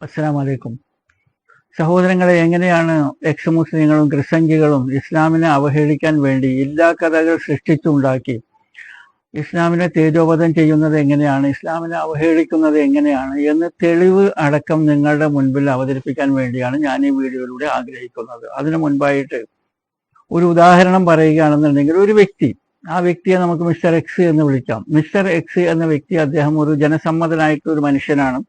അസ്സലാം വലൈക്കും സഹോദരങ്ങളെ എങ്ങനെയാണ് എക്സ് മുസ്ലിങ്ങളും ക്രിസ്ത്യൻജികളും ഇസ്ലാമിനെ അവഹേളിക്കാൻ വേണ്ടി ഇല്ലാ കഥകൾ സൃഷ്ടിച്ചുണ്ടാക്കി? ഇസ്ലാമിനെ തേജോവധം ചെയ്യുന്നത് എങ്ങനെയാണ്? ഇസ്ലാമിനെ അവഹേളിക്കുന്നത് എങ്ങനെയാണ്? എന്ന് തെളിവ് അടക്കം നിങ്ങളുടെ മുൻപിൽ അവതരിപ്പിക്കാൻ വേണ്ടിയാണ് ഞാൻ ഈ വീഡിയോയിലൂടെ ആഗ്രഹിക്കുന്നത്. അതിനു മുൻപായിട്ട് ഒരു ഉദാഹരണം പറയുകയാണെന്നുണ്ടെങ്കിൽ ഒരു വ്യക്തി ആ വ്യക്തിയെ നമുക്ക് മിസ്റ്റർ എക്സ് എന്ന് വിളിക്കാം. മിസ്റ്റർ എക്സ് എന്ന വ്യക്തി അദ്ദേഹം ഒരു ജനസമ്മതനായിട്ടുള്ള ഒരു മനുഷ്യനാണ്.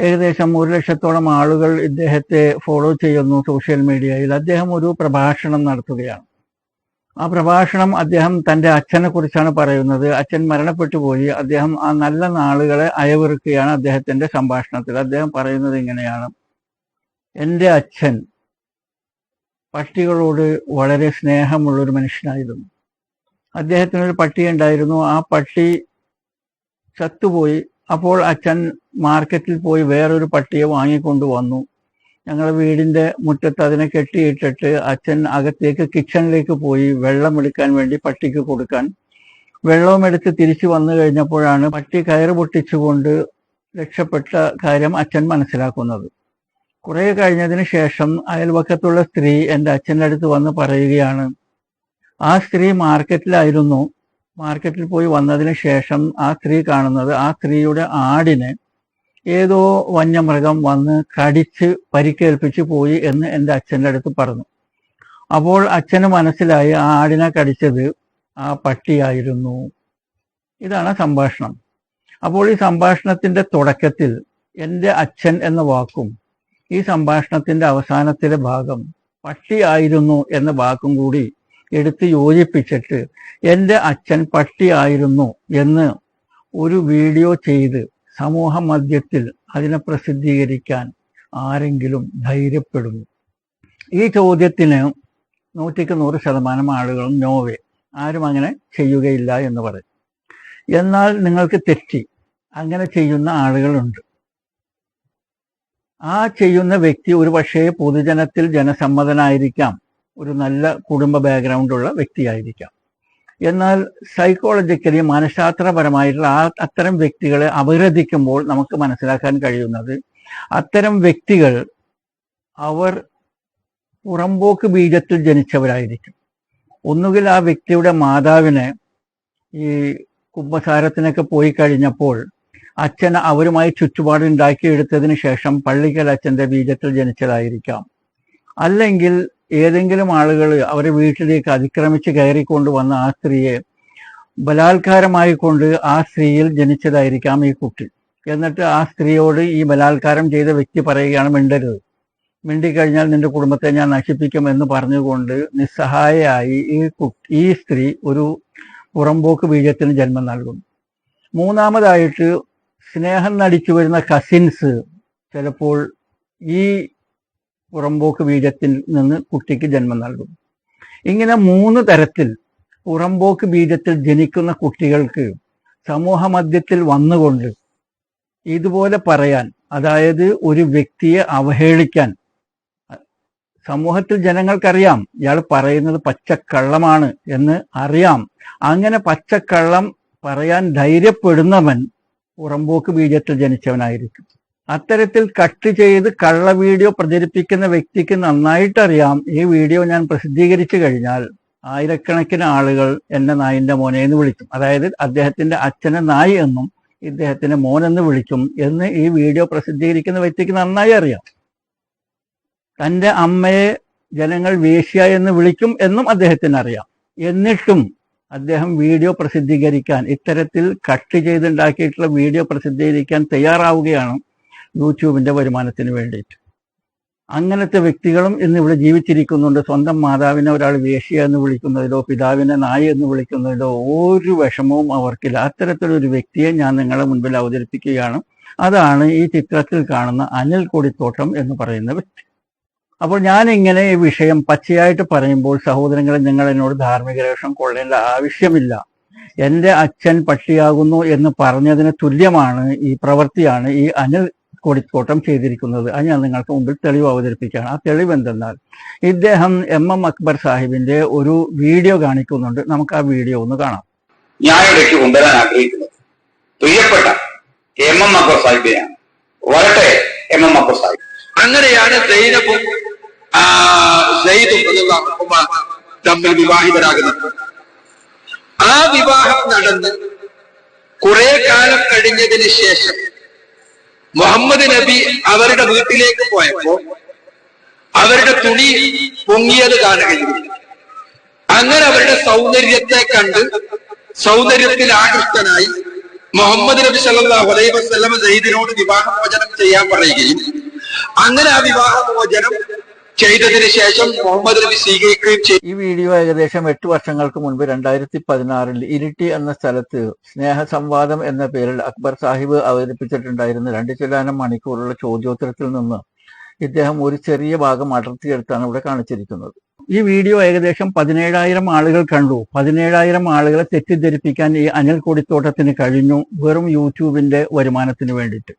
ഏകദേശം ഒരു ലക്ഷത്തോളം ആളുകൾ ഇദ്ദേഹത്തെ ഫോളോ ചെയ്യുന്നു സോഷ്യൽ മീഡിയയിൽ അദ്ദേഹം ഒരു പ്രഭാഷണം നടത്തുകയാണ്. ആ പ്രഭാഷണം അദ്ദേഹം തന്റെ അച്ഛനെ കുറിച്ചാണ് പറയുന്നത്. അച്ഛൻ മരണപ്പെട്ടു പോയി. അദ്ദേഹം ആ നല്ല നാളുകളെ അയവിറുക്കുകയാണ് അദ്ദേഹത്തിന്റെ സംഭാഷണത്തിൽ. അദ്ദേഹം പറയുന്നത് ഇങ്ങനെയാണ്. എന്റെ അച്ഛൻ പട്ടികളോട് വളരെ സ്നേഹമുള്ളൊരു മനുഷ്യനായിരുന്നു. അദ്ദേഹത്തിനൊരു പട്ടി ഉണ്ടായിരുന്നു ആ പട്ടി ചത്തുപോയി. അപ്പോൾ അച്ഛൻ മാർക്കറ്റിൽ പോയി വേറൊരു പട്ടിയെ വാങ്ങിക്കൊണ്ടു വന്നു. ഞങ്ങളുടെ വീടിന്റെ മുറ്റത്ത് അതിനെ കെട്ടിയിട്ടിട്ട് അച്ഛൻ അകത്തേക്ക് കിച്ചണിലേക്ക് പോയി വെള്ളം എടുക്കാൻ വേണ്ടി പട്ടിക്ക് കൊടുക്കാൻ. വെള്ളവും എടുത്ത് തിരിച്ചു വന്നു കഴിഞ്ഞപ്പോഴാണ് പട്ടി കയറ് പൊട്ടിച്ചുകൊണ്ട് രക്ഷപ്പെട്ട കാര്യം അച്ഛൻ മനസ്സിലാക്കുന്നത്. കുറെ കഴിഞ്ഞതിന് ശേഷം അയൽവക്കത്തുള്ള സ്ത്രീ എന്റെ അച്ഛന്റെ അടുത്ത് വന്ന് പറയുകയാണ് ആ സ്ത്രീ മാർക്കറ്റിലായിരുന്നു മാർക്കറ്റിൽ പോയി വന്നതിന് ശേഷം ആ സ്ത്രീ കാണുന്നത് ആ സ്ത്രീയുടെ ആടിനെ ഏതോ വന്യമൃഗം വന്ന് കടിച്ച് പരിക്കേൽപ്പിച്ച് പോയി എന്ന് എന്റെ അച്ഛന്റെ അടുത്ത് പറഞ്ഞു. അപ്പോൾ അച്ഛന് മനസ്സിലായി ആ ആടിനെ കടിച്ചത് ആ പട്ടിയായിരുന്നു. ഇതാണ് സംഭാഷണം. അപ്പോൾ ഈ സംഭാഷണത്തിന്റെ തുടക്കത്തിൽ എന്റെ അച്ഛൻ എന്ന വാക്കും ഈ സംഭാഷണത്തിന്റെ അവസാനത്തിലെ ഭാഗം പട്ടിയായിരുന്നു എന്ന വാക്കും കൂടി എടുത്ത് യോജിപ്പിച്ചിട്ട് എന്റെ അച്ഛൻ പട്ടിയായിരുന്നു എന്ന് ഒരു വീഡിയോ ചെയ്ത് സമൂഹ മധ്യത്തിൽ അതിനെ പ്രസിദ്ധീകരിക്കാൻ ആരെങ്കിലും ധൈര്യപ്പെടുന്നു. ഈ ചോദ്യത്തിന് നൂറ്റിക്ക് നൂറ് ശതമാനം ആളുകളും നോവേ ആരും അങ്ങനെ ചെയ്യുകയില്ല എന്ന് പറയും. എന്നാൽ നിങ്ങൾക്ക് തെറ്റി. അങ്ങനെ ചെയ്യുന്ന ആളുകളുണ്ട്. ആ ചെയ്യുന്ന വ്യക്തി ഒരു പക്ഷേ പൊതുജനത്തിൽ ജനസമ്മതനായിരിക്കാം. ഒരു നല്ല കുടുംബ ബാക്ക്ഗ്രൗണ്ട് ഉള്ള വ്യക്തിയായിരിക്കാം. എന്നാൽ സൈക്കോളജിക്കലി മനഃശാസ്ത്രപരമായിട്ടുള്ള ആ അത്തരം വ്യക്തികളെ അപഗ്രഥിക്കുമ്പോൾ നമുക്ക് മനസ്സിലാക്കാൻ കഴിയുന്നത് അത്തരം വ്യക്തികൾ അവർ പുറമ്പോക്ക് ബീജത്തിൽ ജനിച്ചവരായിരിക്കും. ഒന്നുകിൽ ആ വ്യക്തിയുടെ മാതാവിനെ ഈ കുംഭസാരത്തിനൊക്കെ പോയി കഴിഞ്ഞപ്പോൾ അച്ഛൻ അവരുമായി ചുറ്റുപാട് ഉണ്ടാക്കിയെടുത്തതിന് ശേഷം പള്ളിക്കൽ അച്ഛന്റെ ബീജത്തിൽ ജനിച്ചതായിരിക്കാം. അല്ലെങ്കിൽ ഏതെങ്കിലും ആളുകൾ അവരെ വീട്ടിലേക്ക് അതിക്രമിച്ച് കയറിക്കൊണ്ട് വന്ന ആ സ്ത്രീയെ ബലാത്കാരമായി കൊണ്ട് ആ സ്ത്രീയിൽ ജനിച്ചതായിരിക്കാം ഈ കുട്ടി. എന്നിട്ട് ആ സ്ത്രീയോട് ഈ ബലാത്കാരം ചെയ്ത വ്യക്തി പറയുകയാണ് മിണ്ടരുത്. മിണ്ടിക്കഴിഞ്ഞാൽ നിന്റെ കുടുംബത്തെ ഞാൻ നശിപ്പിക്കും എന്ന് പറഞ്ഞുകൊണ്ട് നിസ്സഹായയായി ഈ ഈ സ്ത്രീ ഒരു പുറമ്പോക്ക് ബീജത്തിന് ജന്മം നൽകുന്നു. മൂന്നാമതായിട്ട് സ്നേഹം നടിച്ചു വരുന്ന കസിൻസ് ചിലപ്പോൾ ഈ പുറമ്പോക്ക് ബീജത്തിൽ നിന്ന് കുട്ടിക്ക് ജന്മം നൽകും. ഇങ്ങനെ മൂന്ന് തരത്തിൽ പുറമ്പോക്ക് ബീജത്തിൽ ജനിക്കുന്ന കുട്ടികൾക്ക് സമൂഹ മധ്യത്തിൽ വന്നുകൊണ്ട് ഇതുപോലെ പറയാൻ അതായത് ഒരു വ്യക്തിയെ അവഹേളിക്കാൻ സമൂഹത്തിൽ ജനങ്ങൾക്കറിയാം ഇയാൾ പറയുന്നത് പച്ചക്കള്ളമാണ് എന്ന് അറിയാം. അങ്ങനെ പച്ചക്കള്ളം പറയാൻ ധൈര്യപ്പെടുന്നവൻ പുറമ്പോക്ക് ബീജത്തിൽ ജനിച്ചവനായിരിക്കും. അത്തരത്തിൽ കട്ട് ചെയ്ത് കള്ള വീഡിയോ പ്രചരിപ്പിക്കുന്ന വ്യക്തിക്ക് നന്നായിട്ടറിയാം. ഈ വീഡിയോ ഞാൻ പ്രസിദ്ധീകരിച്ചു കഴിഞ്ഞാൽ ആയിരക്കണക്കിന് ആളുകൾ എന്നെ നായിന്റെ മോനെ എന്ന് വിളിക്കും. അതായത് അദ്ദേഹത്തിന്റെ അച്ഛനെ നായി എന്നും ഇദ്ദേഹത്തിന്റെ മോനെന്ന് വിളിക്കും എന്ന് ഈ വീഡിയോ പ്രസിദ്ധീകരിക്കുന്ന വ്യക്തിക്ക് നന്നായി അറിയാം. തന്റെ അമ്മയെ ജനങ്ങൾ വേശ്യ എന്ന് വിളിക്കും എന്നും അദ്ദേഹത്തിന് അറിയാം. എന്നിട്ടും അദ്ദേഹം വീഡിയോ പ്രസിദ്ധീകരിക്കാൻ ഇത്തരത്തിൽ കട്ട് ചെയ്തുണ്ടാക്കിയിട്ടുള്ള വീഡിയോ പ്രസിദ്ധീകരിക്കാൻ തയ്യാറാവുകയാണ് യൂട്യൂബിന്റെ വരുമാനത്തിന് വേണ്ടിയിട്ട്. അങ്ങനത്തെ വ്യക്തികളും ഇന്ന് ഇവിടെ ജീവിച്ചിരിക്കുന്നുണ്ട്. സ്വന്തം മാതാവിനെ ഒരാൾ വേശ്യ എന്ന് വിളിക്കുന്നതിലോ പിതാവിനെ നായ എന്ന് വിളിക്കുന്നതിലോ ഒരു വിഷമവും അവർക്കില്ല. അത്തരത്തിലൊരു വ്യക്തിയെ ഞാൻ നിങ്ങളുടെ മുൻപിൽ അവതരിപ്പിക്കുകയാണ്. അതാണ് ഈ ചിത്രത്തിൽ കാണുന്ന അനിൽ കൊടിത്തോട്ടം എന്ന് പറയുന്ന വ്യക്തി. അപ്പോൾ ഞാൻ ഇങ്ങനെ ഈ വിഷയം പച്ചയായിട്ട് പറയുമ്പോൾ സഹോദരങ്ങളെ നിങ്ങൾ എന്നോട് ധാർമ്മിക രേഷം കൊള്ളേണ്ട ആവശ്യമില്ല. എന്റെ അച്ഛൻ പട്ടിയാകുന്നു എന്ന് പറഞ്ഞതിന് തുല്യമാണ് ഈ പ്രവൃത്തിയാണ് ഈ അനിൽ കൊടിത്തോട്ടം ചെയ്തിരിക്കുന്നത്. അത് ഞാൻ നിങ്ങൾക്ക് മുമ്പിൽ തെളിവ് അവതരിപ്പിക്കുകയാണ്. ആ തെളിവ് എന്തെന്നാൽ ഇദ്ദേഹം എം എം അക്ബർ സാഹിബിന്റെ ഒരു വീഡിയോ കാണിക്കുന്നുണ്ട്. നമുക്ക് ആ വീഡിയോ ഒന്ന് കാണാം. ഞാനിടയ്ക്ക് കൊണ്ടുവരാൻ ആഗ്രഹിക്കുന്നത് പ്രിയപ്പെട്ട എം എം അക്ബർ സാഹിബിനെയാണ്. വരട്ടെ എം എം അക്ബർ സാഹിബ്. അങ്ങനെയാണ് തമ്മിൽ വിവാഹിതരാകുന്നത്. ആ വിവാഹം നടന്ന് കുറെ കാലം കഴിഞ്ഞതിന് ശേഷം മുഹമ്മദ് നബി അവരുടെ വീട്ടിലേക്ക് പോയപ്പോ അവരുടെ തുണി പൊങ്ങിയത് കാണുകയും അങ്ങനെ അവരുടെ സൗന്ദര്യത്തെ കണ്ട് സൗന്ദര്യത്തിൽ ആകൃഷ്ടനായി മുഹമ്മദ് നബി സല്ലല്ലാഹു വസ്ലമ സൈദിനോട് വിവാഹമോചനം ചെയ്യാൻ പറയുകയും അങ്ങനെ ആ വിവാഹമോചനം ചെയ്തതിന് ശേഷം മുഹമ്മദ് നബി സ്വീകരിക്കുകയും ചെയ്തു. ഈ വീഡിയോ ഏകദേശം എട്ട് വർഷങ്ങൾക്ക് മുൻപ് രണ്ടായിരത്തി പതിനാറിൽ ഇരിട്ടി എന്ന സ്ഥലത്ത് സ്നേഹ സംവാദം എന്ന പേരിൽ അക്ബർ സാഹിബ് അവതരിപ്പിച്ചിട്ടുണ്ടായിരുന്ന രണ്ട് ചിലാനം മണിക്കൂറുള്ള ചോദ്യോത്തരത്തിൽ നിന്ന് ഇദ്ദേഹം ഒരു ചെറിയ ഭാഗം അടർത്തിയെടുത്താണ് ഇവിടെ കാണിച്ചിരിക്കുന്നത്. ഈ വീഡിയോ ഏകദേശം പതിനേഴായിരം ആളുകൾ കണ്ടു. പതിനേഴായിരം ആളുകളെ തെറ്റിദ്ധരിപ്പിക്കാൻ ഈ അനിൽ കൊടിത്തോട്ടത്തിന് കഴിഞ്ഞു വെറും യൂട്യൂബിന്റെ വരുമാനത്തിന് വേണ്ടിയിട്ട്.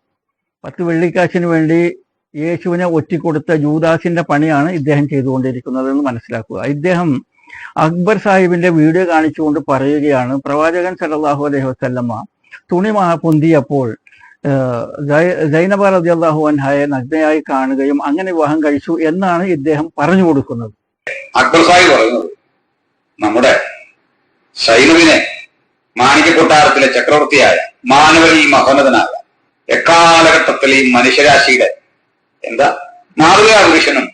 പത്ത് വെള്ളിക്കാശിന് വേണ്ടി യേശുവിനെ ഒറ്റിക്കൊടുത്ത ജൂദാസിന്റെ പണിയാണ് ഇദ്ദേഹം ചെയ്തുകൊണ്ടിരിക്കുന്നത് എന്ന് മനസ്സിലാക്കുക. ഇദ്ദേഹം അക്ബർ സാഹിബിന്റെ വീഡിയോ കാണിച്ചുകൊണ്ട് പറയുകയാണ് പ്രവാചകൻ സല്ലല്ലാഹു അലൈഹി വസ്ല്ലമ്മ തുണി പൊന്തിയപ്പോൾ ജൈനബ അള്ളാഹു അൻഹയെ നഗ്നയായി കാണുകയും അങ്ങനെ വിവാഹം കഴിച്ചു എന്നാണ് ഇദ്ദേഹം പറഞ്ഞു കൊടുക്കുന്നത്. അക്ബർ സാഹിബ് പറയുന്നത് നമ്മുടെ സൈനുവിനെ മാണിക്യ കൊട്ടാരത്തിലെ ചക്രവർത്തിയായ മാനവരിൽ മഹോന്നതനായ എക്കാലഘട്ടത്തിലെയും മനുഷ്യരാശിയുടെ എന്താ? മാതൃകാ പുരുഷനും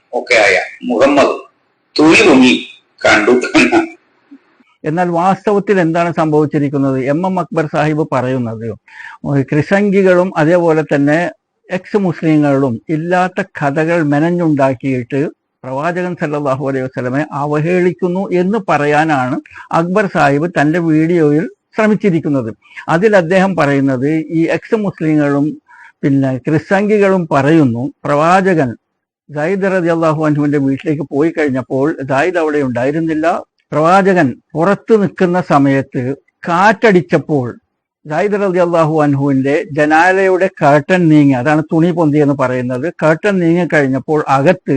ആയ മുഹമ്മദ് തുണി പൊങ്ങി കണ്ടു. എന്നാൽ വാസ്തവത്തിൽ എന്താണ് സംഭവിച്ചിരിക്കുന്നത്? എം എം അക്ബർ സാഹിബ് പറയുന്നത് ക്രിസംഗികളും അതേപോലെ തന്നെ എക്സ് മുസ്ലിങ്ങളും ഇല്ലാത്ത കഥകൾ മെനഞ്ഞുണ്ടാക്കിയിട്ട് പ്രവാചകൻ സല്ലാഹു അലൈഹി വസ്ലമെ അവഹേളിക്കുന്നു എന്ന് പറയാനാണ് അക്ബർ സാഹിബ് തന്റെ വീഡിയോയിൽ ശ്രമിച്ചിരിക്കുന്നത്. അതിൽ അദ്ദേഹം പറയുന്നത് ഈ എക്സ് മുസ്ലിങ്ങളും പിന്നെ ക്രിസംഗികളും പറയുന്നു പ്രവാചകൻ ജായിദ് റതി അള്ളാഹു അൻഹുവിന്റെ വീട്ടിലേക്ക് പോയി കഴിഞ്ഞപ്പോൾ സായിദ് അവിടെ ഉണ്ടായിരുന്നില്ല. പ്രവാചകൻ പുറത്തു നിൽക്കുന്ന സമയത്ത് കാറ്റടിച്ചപ്പോൾ സായിദ് റതി അള്ളാഹു അൻഹുവിന്റെ ജനാലയുടെ കർട്ടൻ നീങ്ങി അതാണ് തുണി പൊന്തി എന്ന് പറയുന്നത് കർട്ടൻ നീങ്ങി കഴിഞ്ഞപ്പോൾ അകത്ത്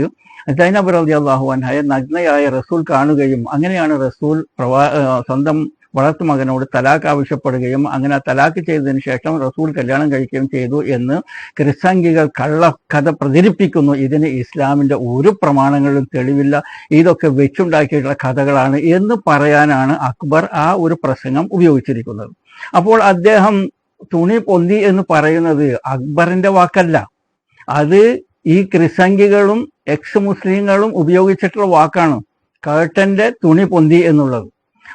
സൈനബ് റതി അള്ളാഹു അൻഹയെ നഗ്നയായ റസൂൽ കാണുകയും അങ്ങനെയാണ് റസൂൽ പ്രവാ സ്വന്തം വളർത്തുമകനോട് തലാഖ് ആവശ്യപ്പെടുകയും അങ്ങനെ ചെയ്തതിന് ചെയ്തതിനു ശേഷം റസൂൽ കല്യാണം കഴിക്കുകയും ചെയ്തു എന്ന് ക്രിസംഗികൾ കള്ള കഥ പ്രചരിപ്പിക്കുന്നു. ഇതിന് ഇസ്ലാമിന്റെ ഒരു പ്രമാണങ്ങളിലും തെളിവില്ല. ഇതൊക്കെ വെച്ചുണ്ടാക്കിയിട്ടുള്ള കഥകളാണ് എന്ന് പറയാനാണ് അക്ബർ ആ ഒരു പ്രസംഗം ഉപയോഗിച്ചിരിക്കുന്നത്. അപ്പോൾ അദ്ദേഹം തുണി പൊന്തി എന്ന് പറയുന്നത് അക്ബറിന്റെ വാക്കല്ല. അത് ഈ ക്രിസംഗികളും എക്സ് മുസ്ലിങ്ങളും ഉപയോഗിച്ചിട്ടുള്ള വാക്കാണ്. കേട്ടന്റെ തുണി പൊന്തി എന്നുള്ളത്.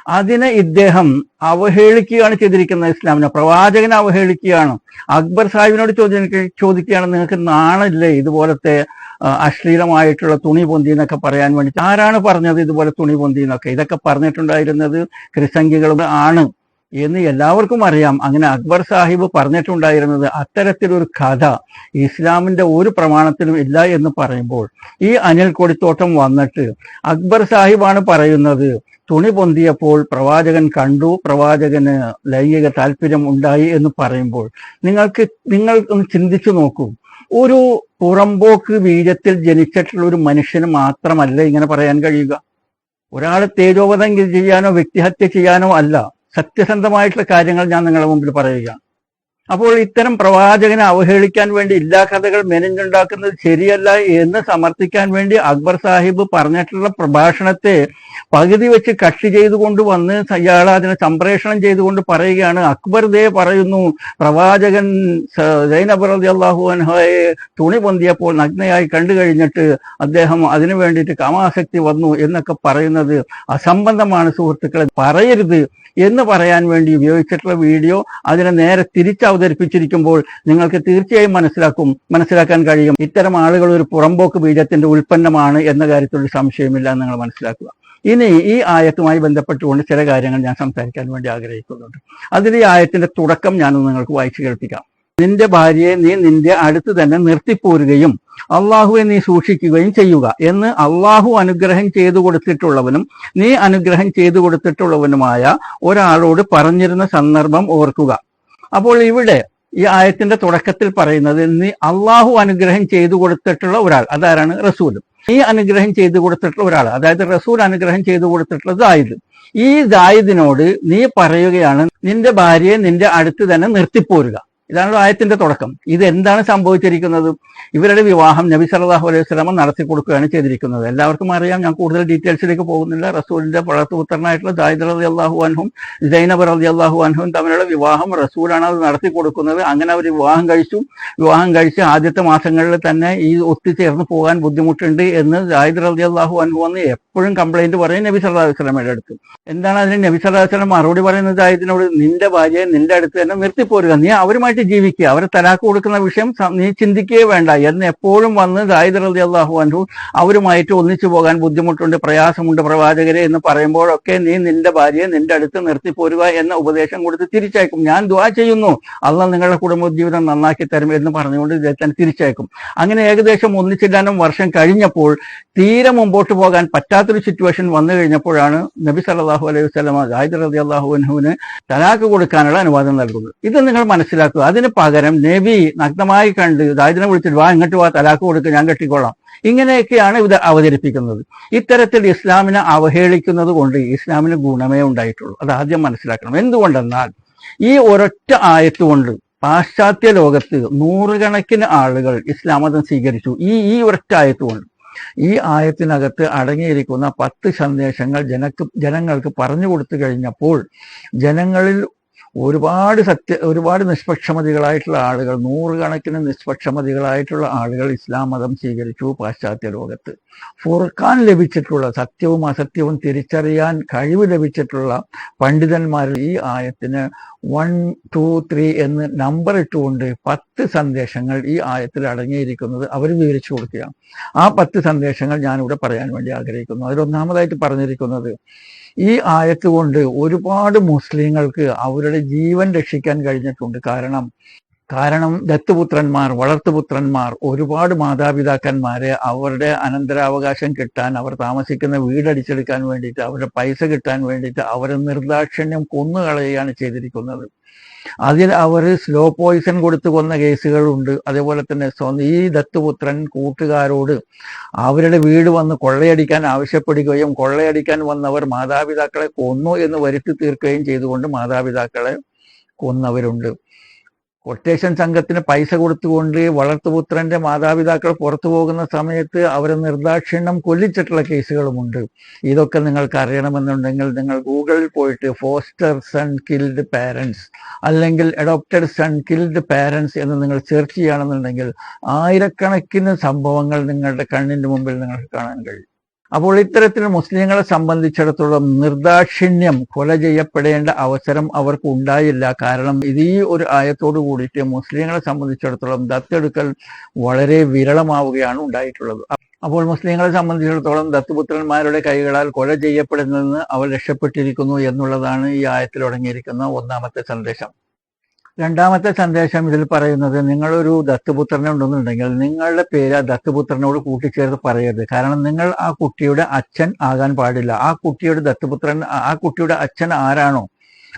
അതിനെ ഇദ്ദേഹം അവഹേളിക്കുകയാണ് ചെയ്തിരിക്കുന്നത് ഇസ്ലാമിനെ. പ്രവാചകനെ അവഹേളിക്കുകയാണ്. അക്ബർ സാഹിബിനോട് ചോദ്യം ചോദിക്കുകയാണ് നിങ്ങൾക്ക് നാണല്ലേ ഇതുപോലത്തെ അശ്ലീലമായിട്ടുള്ള തുണി പൊന്തി എന്നൊക്കെ പറയാൻ വേണ്ടി ആരാണ് പറഞ്ഞത് ഇതുപോലെ തുണി പൊന്തി എന്നൊക്കെ? ഇതൊക്കെ പറഞ്ഞിട്ടുണ്ടായിരുന്നത് ക്രിസംഖികളുടെ ആണ് എന്ന് എല്ലാവർക്കും അറിയാം. അങ്ങനെ അക്ബർ സാഹിബ് പറഞ്ഞിട്ടുണ്ടായിരുന്നത് അത്തരത്തിലൊരു കഥ ഇസ്ലാമിന്റെ ഒരു പ്രമാണത്തിലും ഇല്ല എന്ന് പറയുമ്പോൾ ഈ അനിൽ കൊടിത്തോട്ടം വന്നിട്ട് അക്ബർ സാഹിബാണ് പറയുന്നത് തുണി പൊന്തിയപ്പോൾ പ്രവാചകൻ കണ്ടു. പ്രവാചകന് ലൈംഗിക താല്പര്യം ഉണ്ടായി എന്ന് പറയുമ്പോൾ നിങ്ങൾക്ക് നിങ്ങൾ ഒന്ന് ചിന്തിച്ചു നോക്കൂ. ഒരു പുറമ്പോക്ക് ബീജത്തിൽ ജനിച്ചിട്ടുള്ള ഒരു മനുഷ്യന് മാത്രമല്ല ഇങ്ങനെ പറയാൻ കഴിയുക. ഒരാളെ തേജോവധം ചെയ്യാനോ വ്യക്തിഹത്യ ചെയ്യാനോ അല്ല. സത്യസന്ധമായിട്ടുള്ള കാര്യങ്ങൾ ഞാൻ നിങ്ങളുടെ മുമ്പിൽ പറയുക. അപ്പോൾ ഇത്തരം പ്രവാചകനെ അവഹേളിക്കാൻ വേണ്ടി എല്ലാ കഥകൾ മെനഞ്ഞുണ്ടാക്കുന്നത് ശരിയല്ല എന്ന് സമർത്ഥിക്കാൻ വേണ്ടി അക്ബർ സാഹിബ് പറഞ്ഞിട്ടുള്ള പ്രഭാഷണത്തെ പകുതി വെച്ച് കക്ഷി ചെയ്തുകൊണ്ട് വന്ന് ഇയാൾ അതിനെ സംപ്രേഷണം ചെയ്തുകൊണ്ട് പറയുകയാണ്. അക്ബർ ദേ പറയുന്നു പ്രവാചകൻ ജൈനബ് റതി അള്ളാഹു അൻഹയെ തുണി പൊന്തിയപ്പോൾ നഗ്നയായി കണ്ടു കഴിഞ്ഞിട്ട് അദ്ദേഹം അതിനു വേണ്ടിയിട്ട് കാമാസക്തി വന്നു എന്നൊക്കെ പറയുന്നത് അസംബന്ധമാണ് സുഹൃത്തുക്കളെ. പറയരുത് എന്ന് പറയാൻ വേണ്ടി ഉപയോഗിച്ചിട്ടുള്ള വീഡിയോ അതിനെ നേരെ തിരിച്ച് അവതരിപ്പിച്ചിരിക്കുമ്പോൾ നിങ്ങൾക്ക് തീർച്ചയായും മനസ്സിലാക്കും മനസ്സിലാക്കാൻ കഴിയും. ഇത്തരം ആളുകൾ ഒരു പുറമ്പോക്ക് ബീജത്തിന്റെ ഉൽപ്പന്നമാണ് എന്ന കാര്യത്തിൽ ഒരു സംശയമില്ല എന്ന് നിങ്ങൾ മനസ്സിലാക്കുക. ഇനി ഈ ആയത്തുമായി ബന്ധപ്പെട്ടുകൊണ്ട് ചില കാര്യങ്ങൾ ഞാൻ സംസാരിക്കാൻ വേണ്ടി ആഗ്രഹിക്കുന്നുണ്ട്. അതിൽ ഈ ആയത്തിന്റെ തുടക്കം ഞാനൊന്ന് നിങ്ങൾക്ക് വായിച്ചു കേൾപ്പിക്കാം. നിന്റെ ഭാര്യയെ നീ നിന്റെ അടുത്ത് തന്നെ നിർത്തിപ്പോരുകയും അള്ളാഹുവെ നീ സൂക്ഷിക്കുകയും ചെയ്യുക എന്ന് അള്ളാഹു അനുഗ്രഹം ചെയ്തു കൊടുത്തിട്ടുള്ളവനും നീ അനുഗ്രഹം ചെയ്തു കൊടുത്തിട്ടുള്ളവനുമായ ഒരാളോട് പറഞ്ഞിരുന്ന സന്ദർഭം ഓർക്കുക. അപ്പോൾ ഇവിടെ ഈ ആയത്തിന്റെ തുടക്കത്തിൽ പറയുന്നത് നീ അള്ളാഹു അനുഗ്രഹം ചെയ്തു കൊടുത്തിട്ടുള്ള ഒരാൾ. അതാരാണ്? റസൂൽ നീ അനുഗ്രഹം ചെയ്തു കൊടുത്തിട്ടുള്ള ഒരാൾ. അതായത് റസൂൽ അനുഗ്രഹം ചെയ്തു കൊടുത്തിട്ടുള്ള ദായിദ്. ഈ ദായിദിനോട് നീ പറയുകയാണ് നിന്റെ ഭാര്യയെ നിന്റെ അടുത്ത് തന്നെ നിർത്തിപ്പോരുക. ഇതാണല്ലോ ആയത്തിന്റെ തുടക്കം. ഇത് എന്താണ് സംഭവിച്ചിരിക്കുന്നത്? ഇവരുടെ വിവാഹം നബി സല്ലല്ലാഹു അലൈഹി വസല്ലമ നടത്തി കൊടുക്കുകയാണ് ചെയ്തിരിക്കുന്നത്. എല്ലാവർക്കും അറിയാം ഞാൻ കൂടുതൽ ഡീറ്റെയിൽസിലേക്ക് പോകുന്നില്ല. റസൂലിന്റെ വളർത്തുപുത്രനായിട്ടുള്ള ദായിദ് അലി അള്ളാഹു അൻഹും ജൈനബ് അലി അള്ളാഹു അൻഹും തമ്മിലുള്ള വിവാഹം റസൂലാണ് അത് നടത്തി കൊടുക്കുന്നത്. അങ്ങനെ അവർ വിവാഹം കഴിച്ചു. വിവാഹം കഴിച്ച് ആദ്യത്തെ മാസങ്ങളിൽ തന്നെ ഈ ഒത്തുചേർന്ന് പോകാൻ ബുദ്ധിമുട്ടുണ്ട് എന്ന് ദായിദ് അലി അള്ളാഹു അൻഹു വന്ന് എപ്പോഴും കംപ്ലൈന്റ് പറയും നബി സല്ലല്ലാഹു അലൈഹി വസല്ലമയുടെ അടുത്ത്. എന്താണ് അതിന് നബി അലൈഹി വസല്ലം മറുപടി പറയുന്നത്? ദായിദിനോട് നിന്റെ ഭാര്യയെ നിന്റെ അടുത്ത് തന്നെ നിർത്തിപ്പോരുക. നീ അവരുമായിട്ട് ജീവിക്കുക. അവരെ തലാക്ക് കൊടുക്കുന്ന വിഷയം നീ ചിന്തിക്കുകയേ വേണ്ട. എന്ന് എപ്പോഴും വന്ന് അലി അള്ളാഹു അനു അവരുമായിട്ട് ഒന്നിച്ചു പോകാൻ ബുദ്ധിമുട്ടുണ്ട് പ്രയാസമുണ്ട് പ്രവാചകരെ എന്ന് പറയുമ്പോഴൊക്കെ നീ നിന്റെ ഭാര്യയെ നിന്റെ അടുത്ത് നിർത്തി നിർത്തിപ്പോരുക എന്ന ഉപദേശം കൊടുത്ത് തിരിച്ചയക്കും. ഞാൻ ദ്വാ ചെയ്യുന്നു. അള്ളാഹ് നിങ്ങളുടെ കുടുംബജീവിതം നന്നാക്കി തരും എന്ന് പറഞ്ഞുകൊണ്ട് ഇദ്ദേഹത്തിന് തിരിച്ചയക്കും. അങ്ങനെ ഏകദേശം ഒന്നിച്ചിടാനും വർഷം കഴിഞ്ഞപ്പോൾ തീരെ മുമ്പോട്ട് പോകാൻ പറ്റാത്തൊരു സിറ്റുവേഷൻ വന്നു കഴിഞ്ഞപ്പോഴാണ് നബി സല്ലാഹു അലൈഹി വസ്ലമ അലി അള്ളാഹു അനുവിന് തലാക്ക് കൊടുക്കാനുള്ള അനുവാദം നൽകുന്നത്. ഇത് നിങ്ങൾ മനസ്സിലാക്കുക. അതിന് പകരം നബി നഗ്നമായി കണ്ട് ദാരിദ്ര്യം വിളിച്ചിട്ട് വാ ഇങ്ങോട്ട് വാ തലാക്ക് കൊടുക്കുക ഞാൻ കെട്ടിക്കൊള്ളാം ഇങ്ങനെയൊക്കെയാണ് ഇത് അവതരിപ്പിക്കുന്നത്. ഇത്തരത്തിൽ ഇസ്ലാമിനെ അവഹേളിക്കുന്നത് കൊണ്ട് ഇസ്ലാമിന് ഗുണമേ ഉണ്ടായിട്ടുള്ളൂ. അത് ആദ്യം മനസ്സിലാക്കണം. എന്തുകൊണ്ടെന്നാൽ ഈ ഒരൊറ്റ ആയത്തുകൊണ്ട് പാശ്ചാത്യ ലോകത്ത് നൂറുകണക്കിന് ആളുകൾ ഇസ്ലാം മതം സ്വീകരിച്ചു. ഈ ഈ ഒരൊറ്റ ആയത്തുകൊണ്ട്. ഈ ആയത്തിനകത്ത് അടങ്ങിയിരിക്കുന്ന പത്ത് സന്ദേശങ്ങൾ ജനക്ക് ജനങ്ങൾക്ക് പറഞ്ഞു കൊടുത്തു കഴിഞ്ഞപ്പോൾ ജനങ്ങളിൽ ഒരുപാട് സത്യ ഒരുപാട് നിഷ്പക്ഷമതികളായിട്ടുള്ള ആളുകൾ നൂറുകണക്കിന് നിഷ്പക്ഷമതികളായിട്ടുള്ള ആളുകൾ ഇസ്ലാം മതം സ്വീകരിച്ചു പാശ്ചാത്യ ലോകത്ത്. ഫുർഖാൻ ലഭിച്ചിട്ടുള്ള സത്യവും അസത്യവും തിരിച്ചറിയാൻ കഴിവ് ലഭിച്ചിട്ടുള്ള പണ്ഡിതന്മാരിൽ ഈ ആയത്തിന് വൺ ടു ത്രീ എന്ന് നമ്പർ ഇട്ടുകൊണ്ട് പത്ത് സന്ദേശങ്ങൾ ഈ ആയത്തിൽ അടങ്ങിയിരിക്കുന്നത് അവർ വിവരിച്ചു കൊടുക്കുകയാണ്. ആ പത്ത് സന്ദേശങ്ങൾ ഞാനിവിടെ പറയാൻ വേണ്ടി ആഗ്രഹിക്കുന്നു. അതിലൊന്നാമതായിട്ട് പറഞ്ഞിരിക്കുന്നത് ഈ ആയത്ത് കൊണ്ട് ഒരുപാട് മുസ്ലിങ്ങൾക്ക് അവരുടെ ജീവൻ രക്ഷിക്കാൻ കഴിഞ്ഞിട്ടുണ്ട്. കാരണം കാരണം ദത്തുപുത്രന്മാർ വളർത്തുപുത്രന്മാർ ഒരുപാട് മാതാപിതാക്കന്മാരെ അവരുടെ അനന്തരാവകാശം കിട്ടാൻ അവർ താമസിക്കുന്ന വീടടിച്ചെടുക്കാൻ വേണ്ടിയിട്ട് അവരുടെ പൈസ കിട്ടാൻ വേണ്ടിയിട്ട് അവരെ നിർദാക്ഷിണ്യം കൊന്നുകളയുകയാണ് ചെയ്തിരിക്കുന്നത്. അതിൽ അവർ സ്ലോ പോയിസൺ കൊടുത്തു കൊന്ന കേസുകളുണ്ട്. അതേപോലെ തന്നെ ഈ ദത്തുപുത്രൻ കൂട്ടുകാരോട് അവരുടെ വീട് വന്ന് കൊള്ളയടിക്കാൻ ആവശ്യപ്പെടുകയും കൊള്ളയടിക്കാൻ വന്നവർ മാതാപിതാക്കളെ കൊന്നു എന്ന് വരുത്തി തീർക്കുകയും ചെയ്തുകൊണ്ട് മാതാപിതാക്കളെ കൊന്നവരുണ്ട്. കൊട്ടേഷൻ സംഘത്തിന് പൈസ കൊടുത്തുകൊണ്ട് വളർത്തുപുത്രന്റെ മാതാപിതാക്കൾ പുറത്തു പോകുന്ന സമയത്ത് അവരെ നിർദാക്ഷിണ്യം കൊല്ലിച്ചിട്ടുള്ള കേസുകളുമുണ്ട്. ഇതൊക്കെ നിങ്ങൾക്ക് അറിയണമെന്നുണ്ടെങ്കിൽ നിങ്ങൾ ഗൂഗിളിൽ പോയിട്ട് ഫോസ്റ്റർ സൺ കിൽഡ് പാരൻസ് അല്ലെങ്കിൽ അഡോപ്റ്റഡ് സൺ കിൽഡ് പാരൻസ് എന്ന് നിങ്ങൾ സെർച്ച് ചെയ്യുകയാണെന്നുണ്ടെങ്കിൽ ആയിരക്കണക്കിന് സംഭവങ്ങൾ നിങ്ങളുടെ കണ്ണിന്റെ മുമ്പിൽ നിങ്ങൾക്ക് കാണാൻ കഴിയും. അപ്പോൾ ഇത്തരത്തിൽ മുസ്ലിങ്ങളെ സംബന്ധിച്ചിടത്തോളം നിർദാക്ഷിണ്യം കൊല ചെയ്യപ്പെടേണ്ട അവസരം അവർക്ക് ഉണ്ടായില്ല. കാരണം ഇത് ഈ ഒരു ആയത്തോടു കൂടിയിട്ട് മുസ്ലിങ്ങളെ സംബന്ധിച്ചിടത്തോളം ദത്തെടുക്കൽ വളരെ വിരളമാവുകയാണ് ഉണ്ടായിട്ടുള്ളത്. അപ്പോൾ മുസ്ലിങ്ങളെ സംബന്ധിച്ചിടത്തോളം ദത്തുപുത്രന്മാരുടെ കൈകളാൽ കൊല ചെയ്യപ്പെടുന്നതെന്ന് അവർ രക്ഷപ്പെട്ടിരിക്കുന്നു എന്നുള്ളതാണ് ഈ ആയത്തിൽ അടങ്ങിയിരിക്കുന്ന ഒന്നാമത്തെ സന്ദേശം. രണ്ടാമത്തെ സന്ദേശം ഇതിൽ പറയുന്നത് നിങ്ങളൊരു ദത്തുപുത്രനെ ഉണ്ടെന്നുണ്ടെങ്കിൽ നിങ്ങളുടെ പേര് ആ ദത്തുപുത്രനോട് കൂട്ടിച്ചേർത്ത് പറയരുത്. കാരണം നിങ്ങൾ ആ കുട്ടിയുടെ അച്ഛൻ ആകാൻ പാടില്ല. ആ കുട്ടിയുടെ ദത്തുപുത്രൻ ആ കുട്ടിയുടെ അച്ഛൻ ആരാണോ?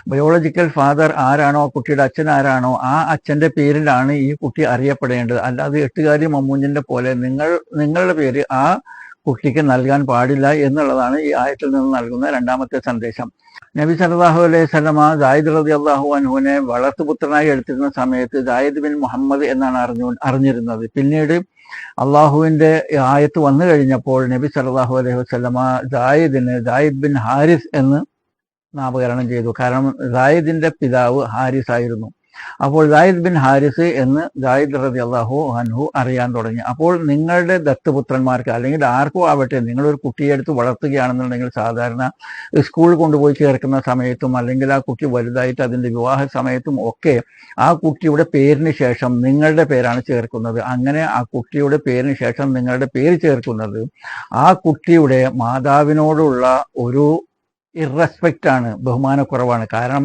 ബയോളജിക്കൽ ഫാദർ ആരാണോ? ആ കുട്ടിയുടെ അച്ഛൻ ആരാണോ? ആ അച്ഛന്റെ പേരിലാണ് ഈ കുട്ടി അറിയപ്പെടേണ്ടത്. അല്ലാതെ എട്ടുകാരി മമ്മൂഞ്ഞിന്റെ പോലെ നിങ്ങൾ നിങ്ങളുടെ പേര് ആ കുട്ടിക്ക് നൽകാൻ പാടില്ല എന്നുള്ളതാണ് ഈ ആയത്തിൽ നിന്ന് നൽകുന്ന രണ്ടാമത്തെ സന്ദേശം. നബി സലാഹു അലൈഹി സ്വലമ ജായിദ് റതി അള്ളാഹു അനുവിനെ വളർത്തുപുത്രനായി എടുത്തിരുന്ന സമയത്ത് ജായിദ് ബിൻ മുഹമ്മദ് എന്നാണ് അറിഞ്ഞു അറിഞ്ഞിരുന്നത്. പിന്നീട് അള്ളാഹുവിന്റെ ആയത്ത് വന്നു കഴിഞ്ഞപ്പോൾ നബി സലാഹു അലൈഹി വസ്ലമ ജായിദിന് ജായിദ് ബിൻ ഹാരിസ് എന്ന് നാമകരണം ചെയ്തു. കാരണം ജായിദിന്റെ പിതാവ് ഹാരിസ് ആയിരുന്നു അപ്പോൾ ജായിദ് ബിൻ ഹാരിസ് എന്ന് ജായിദ് റതി അള്ളാഹു അൻഹു അറിയാൻ തുടങ്ങി. അപ്പോൾ നിങ്ങളുടെ ദത്തുപുത്രന്മാർക്ക് അല്ലെങ്കിൽ ആർക്കും ആവട്ടെ നിങ്ങളൊരു കുട്ടിയെ എടുത്ത് വളർത്തുകയാണെന്നുണ്ടെങ്കിൽ സാധാരണ സ്കൂൾ കൊണ്ടുപോയി ചേർക്കുന്ന സമയത്തും അല്ലെങ്കിൽ ആ കുട്ടി വലുതായിട്ട് അതിന്റെ വിവാഹ സമയത്തും ഒക്കെ ആ കുട്ടിയുടെ പേരിന് ശേഷം നിങ്ങളുടെ പേരാണ് ചേർക്കുന്നത്. അങ്ങനെ ആ കുട്ടിയുടെ പേരിന് ശേഷം നിങ്ങളുടെ പേര് ചേർക്കുന്നത് ആ കുട്ടിയുടെ മാതാവിനോടുള്ള ഒരു ഇറസ്പെക്റ്റ് ആണ് ബഹുമാനക്കുറവാണ്. കാരണം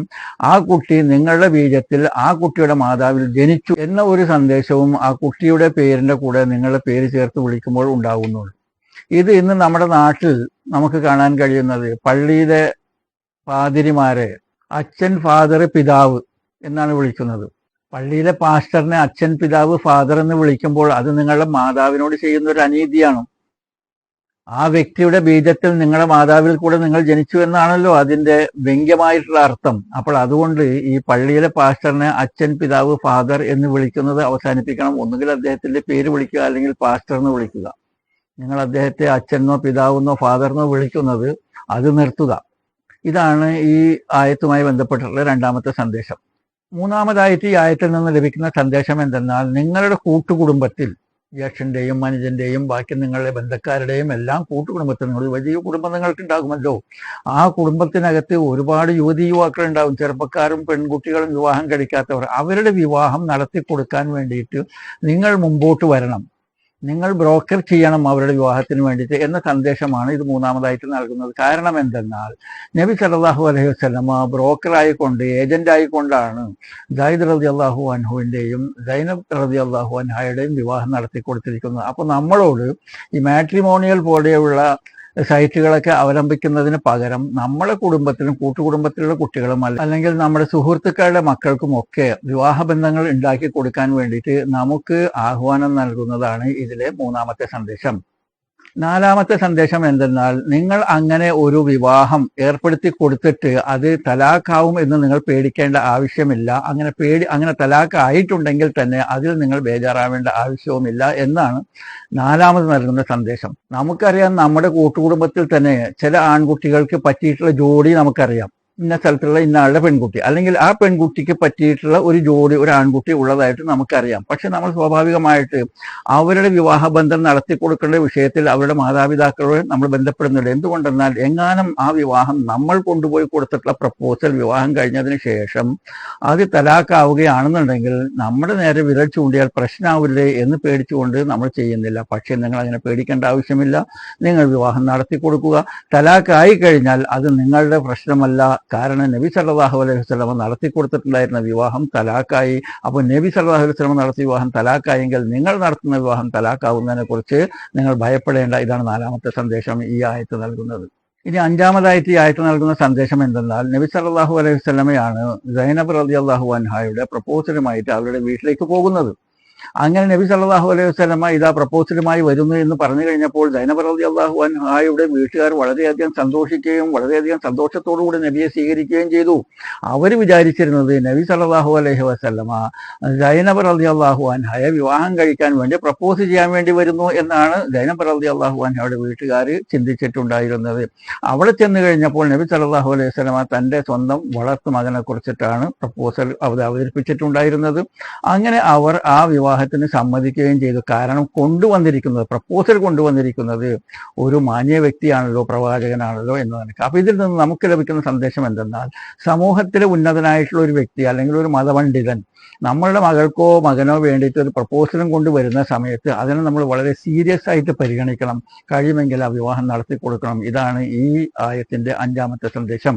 ആ കുട്ടി നിങ്ങളുടെ ബീജത്തിൽ ആ കുട്ടിയുടെ മാതാവിൽ ജനിച്ചു എന്ന ഒരു സന്ദേശവും ആ കുട്ടിയുടെ പേരിന്റെ കൂടെ നിങ്ങളുടെ പേര് ചേർത്ത് വിളിക്കുമ്പോൾ ഉണ്ടാകുന്നുള്ളൂ ഇത് ഇന്ന് നമ്മുടെ നാട്ടിൽ നമുക്ക് കാണാൻ കഴിയുന്നത് പള്ളിയിലെ പാതിരിമാരെ അച്ഛൻ ഫാദർ പിതാവ് എന്നാണ് വിളിക്കുന്നത്. പള്ളിയിലെ പാസ്റ്ററിനെ അച്ഛൻ പിതാവ് ഫാദർ എന്ന് വിളിക്കുമ്പോൾ അത് നിങ്ങളുടെ മാതാവിനോട് ചെയ്യുന്ന ഒരു അനീതിയാണ്. ആ വ്യക്തിയുടെ ബീജത്തിൽ നിങ്ങളുടെ മാതാവിൽ കൂടെ നിങ്ങൾ ജനിച്ചു എന്നാണല്ലോ അതിന്റെ വ്യംഗ്യമായിട്ടുള്ള അർത്ഥം. അപ്പോൾ അതുകൊണ്ട് ഈ പള്ളിയിലെ പാസ്റ്ററിനെ അച്ഛൻ പിതാവ് ഫാദർ എന്ന് വിളിക്കുന്നത് അവസാനിപ്പിക്കണം. ഒന്നുകിൽ അദ്ദേഹത്തിന്റെ പേര് വിളിക്കുക അല്ലെങ്കിൽ പാസ്റ്റർ എന്ന് വിളിക്കുക. നിങ്ങൾ അദ്ദേഹത്തെ അച്ഛനോ പിതാവെന്നോ ഫാദറിനോ വിളിക്കുന്നത് അത് നിർത്തുക. ഇതാണ് ഈ ആയത്തുമായി ബന്ധപ്പെട്ടിട്ടുള്ള രണ്ടാമത്തെ സന്ദേശം. മൂന്നാമതായിട്ട് ഈ ആയത്തിൽ നിന്ന് ലഭിക്കുന്ന സന്ദേശം എന്തെന്നാൽ നിങ്ങളുടെ കൂട്ടുകുടുംബത്തിൽ ജ്യേഷ്ഠന്റെയും മനുജന്റെയും ബാക്കി നിങ്ങളുടെ ബന്ധക്കാരുടെയും എല്ലാം കൂട്ടുകുടുംബത്തിൽ നിങ്ങൾ വലിയ കുടുംബം നിങ്ങൾക്ക് ഉണ്ടാകുമല്ലോ. ആ കുടുംബത്തിനകത്ത് ഒരുപാട് യുവതി യുവാക്കൾ ഉണ്ടാകും. ചെറുപ്പക്കാരും പെൺകുട്ടികളും വിവാഹം കഴിക്കാത്തവർ. അവരുടെ വിവാഹം നടത്തി കൊടുക്കാൻ വേണ്ടിയിട്ട് നിങ്ങൾ മുമ്പോട്ട് വരണം. നിങ്ങൾ ബ്രോക്കർ ചെയ്യണം അവരുടെ വിവാഹത്തിന് വേണ്ടിയിട്ട് എന്ന സന്ദേശമാണ് ഇത് മൂന്നാമതായിട്ട് നൽകുന്നത്. കാരണം എന്തെന്നാൽ നബി സല്ലല്ലാഹു അലൈഹി വസല്ലമ ബ്രോക്കർ ആയിക്കൊണ്ട് ഏജന്റ് ആയിക്കൊണ്ടാണ് ജൈദ് റതി അള്ളാഹു അൻഹുവിന്റെയും ജൈനബ് റതി അള്ളാഹു അൻഹായുടെയും വിവാഹം നടത്തി കൊടുത്തിരിക്കുന്നത് അപ്പോൾ നമ്മളോട് ഈ മാട്രിമോണിയൽ പോലെയുള്ള സൈറ്റുകളൊക്കെ അവലംബിക്കുന്നതിന് പകരം നമ്മുടെ കുടുംബത്തിലും കൂട്ടുകുടുംബത്തിലുള്ള കുട്ടികളും അല്ല അല്ലെങ്കിൽ നമ്മുടെ സുഹൃത്തുക്കളുടെ മക്കൾക്കും ഒക്കെ വിവാഹ ബന്ധങ്ങൾ ഉണ്ടാക്കി കൊടുക്കാൻ വേണ്ടിയിട്ട് നമുക്ക് ആഹ്വാനം നൽകുന്നതാണ് ഇതിലെ മൂന്നാമത്തെ സന്ദേശം. നാലാമത്തെ സന്ദേശം എന്തെന്നാൽ നിങ്ങൾ അങ്ങനെ ഒരു വിവാഹം ഏർപ്പെടുത്തി കൊടുത്തിട്ട് അത് തലാഖാവും എന്ന് നിങ്ങൾ പേടിക്കേണ്ട ആവശ്യമില്ല. അങ്ങനെ പേടി അങ്ങനെ തലാഖ് ആയിട്ടുണ്ടെങ്കിൽ തന്നെ അതിൽ നിങ്ങൾ ബേജാറാവേണ്ട ആവശ്യവുമില്ല എന്നാണ് നാലാമത് നൽകുന്ന സന്ദേശം. നമുക്കറിയാം നമ്മുടെ കൂട്ടുകുടുംബത്തിൽ തന്നെ ചില ആൺകുട്ടികൾക്ക് പറ്റിയിട്ടുള്ള ജോഡി നമുക്കറിയാം. ഇന്ന സ്ഥലത്തുള്ള ഇന്ന ആളുടെ പെൺകുട്ടി. അല്ലെങ്കിൽ ആ പെൺകുട്ടിക്ക് പറ്റിയിട്ടുള്ള ഒരു ജോഡി ഒരു ആൺകുട്ടി ഉള്ളതായിട്ട് നമുക്കറിയാം. പക്ഷെ നമ്മൾ സ്വാഭാവികമായിട്ട് അവരുടെ വിവാഹബന്ധം നടത്തി കൊടുക്കേണ്ട വിഷയത്തിൽ അവരുടെ മാതാപിതാക്കളോട് നമ്മൾ ബന്ധപ്പെടുന്നുണ്ട്. എന്തുകൊണ്ടെന്നാൽ എങ്ങാനും ആ വിവാഹം നമ്മൾ കൊണ്ടുപോയി കൊടുത്തിട്ടുള്ള പ്രപ്പോസൽ വിവാഹം കഴിഞ്ഞതിന് ശേഷം അത് തലാക്കാവുകയാണെന്നുണ്ടെങ്കിൽ നമ്മുടെ നേരെ വിരൽ ചൂണ്ടിയാൽ പ്രശ്നമാവില്ലേ എന്ന് പേടിച്ചുകൊണ്ട് നമ്മൾ ചെയ്യുന്നില്ല. പക്ഷെ നിങ്ങൾ അങ്ങനെ പേടിക്കേണ്ട ആവശ്യമില്ല. നിങ്ങൾ വിവാഹം നടത്തി കൊടുക്കുക തലാക്കായി കഴിഞ്ഞാൽ അത് നിങ്ങളുടെ പ്രശ്നമല്ല കാരണം നബി സല്ലല്ലാഹു അലൈഹി വസ്ലമ നടത്തി കൊടുത്തിട്ടുണ്ടായിരുന്ന വിവാഹം തലാക്കായി അപ്പോൾ നബി സല്ലല്ലാഹു അലൈഹി വസ്ലമ നടത്തിയ വിവാഹം തലാക്കായെങ്കിൽ നിങ്ങൾ നടത്തുന്ന വിവാഹം തലാക്കാവുന്നതിനെ കുറിച്ച് നിങ്ങൾ ഭയപ്പെടേണ്ട. ഇതാണ് നാലാമത്തെ സന്ദേശം ഈ ആയത്ത് നൽകുന്നത്. ഇനി അഞ്ചാമതായിട്ട് ഈ ആയത്ത് നൽകുന്ന സന്ദേശം എന്തെന്നാൽ നബി സല്ലല്ലാഹു അലൈഹി വസല്ലമയാണ് സൈനബ് അള്ളാഹു അൻഹായുടെ പ്രപ്പോസലുമായിട്ട് അവരുടെ വീട്ടിലേക്ക് പോകുന്നത്. അങ്ങനെ നബി സല്ലാഹു അലൈഹി വസ്ലമ ഇതാ പ്രപ്പോസലുമായി വരുന്നു എന്ന് പറഞ്ഞു കഴിഞ്ഞപ്പോൾ ജൈനബറലി അള്ളാഹു അൻഹായുടെ വീട്ടുകാർ വളരെയധികം സന്തോഷിക്കുകയും വളരെയധികം സന്തോഷത്തോടുകൂടി നബിയെ സ്വീകരിക്കുകയും ചെയ്തു. അവർ വിചാരിച്ചിരുന്നത് നബി സല്ലാഹു അലൈഹി വസ്ലമ വസല്ലമ അലി അള്ളാഹു അൻഹയെ വിവാഹം കഴിക്കാൻ വേണ്ടി പ്രപ്പോസ് ചെയ്യാൻ വേണ്ടി വരുന്നു എന്നാണ് ജൈനബർ അലി അള്ളാഹു അൻഹയുടെ വീട്ടുകാർ ചിന്തിച്ചിട്ടുണ്ടായിരുന്നത്. അവിടെ ചെന്ന് കഴിഞ്ഞപ്പോൾ നബി സല്ലാഹു അലൈഹി വസ്ലമ തന്റെ സ്വന്തം വളർത്തു മകനെ കുറിച്ചിട്ടാണ് പ്രപ്പോസൽ അവതരിപ്പിച്ചിട്ടുണ്ടായിരുന്നത്. അങ്ങനെ അവർ ആ വിവാഹത്തിന് സമ്മതിക്കുകയും ചെയ്തു. കാരണം കൊണ്ടുവന്നിരിക്കുന്നത് പ്രപ്പോസൽ കൊണ്ടുവന്നിരിക്കുന്നത് ഒരു മാന്യ വ്യക്തിയാണല്ലോ പ്രവാചകനാണല്ലോ എന്ന് നിനക്ക് അപ്പൊ ഇതിൽ നിന്ന് നമുക്ക് ലഭിക്കുന്ന സന്ദേശം എന്തെന്നാൽ സമൂഹത്തിലെ ഉന്നതനായിട്ടുള്ള ഒരു വ്യക്തി അല്ലെങ്കിൽ ഒരു മതപണ്ഡിതൻ നമ്മളുടെ മകൾക്കോ മകനോ വേണ്ടിയിട്ട് ഒരു പ്രപ്പോസലും കൊണ്ടുവരുന്ന സമയത്ത് അതിനെ നമ്മൾ വളരെ സീരിയസ് ആയിട്ട് പരിഗണിക്കണം. കഴിയുമെങ്കിൽ ആ വിവാഹം നടത്തി കൊടുക്കണം ഇതാണ് ഈ ആയത്തിന്റെ അഞ്ചാമത്തെ സന്ദേശം.